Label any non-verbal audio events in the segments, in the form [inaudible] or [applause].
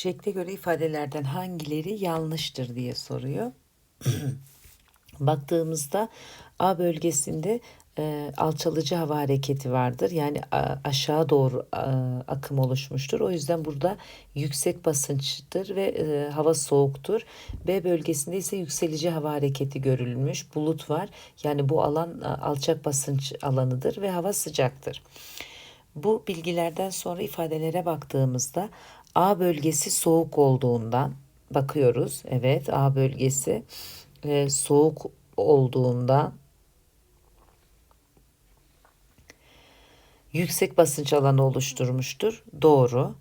Şekle göre ifadelerden hangileri yanlıştır diye soruyor. [clears throat] Baktığımızda A bölgesinde e, alçalıcı hava hareketi vardır. Yani a, aşağı doğru a, akım oluşmuştur. O yüzden burada yüksek basınçtır ve e, hava soğuktur. B bölgesinde ise yükselici hava hareketi görülmüş. Bulut var. Yani bu alan a, alçak basınç alanıdır ve hava sıcaktır. Bu bilgilerden sonra ifadelere baktığımızda A bölgesi soğuk olduğundan bakıyoruz. Evet A bölgesi e, soğuk olduğundan yüksek basınç alanı oluşturmuştur. Doğru.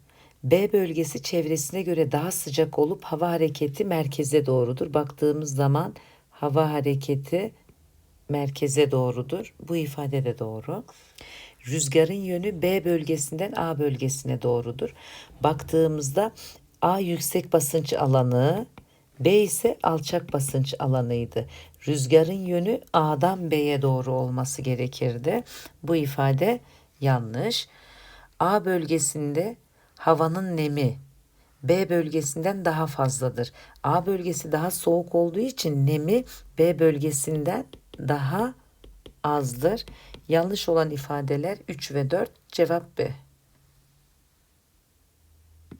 B bölgesi çevresine göre daha sıcak olup hava hareketi merkeze doğrudur. Baktığımız zaman hava hareketi merkeze doğrudur. Bu ifade de doğru. Rüzgarın yönü B bölgesinden A bölgesine doğrudur. Baktığımızda A yüksek basınç alanı, B ise alçak basınç alanıydı. Rüzgarın yönü A'dan B'ye doğru olması gerekirdi. Bu ifade yanlış. A bölgesinde havanın nemi B bölgesinden daha fazladır. A bölgesi daha soğuk olduğu için nemi B bölgesinden daha azdır. Yanlış olan ifadeler 3 ve 4 cevap B.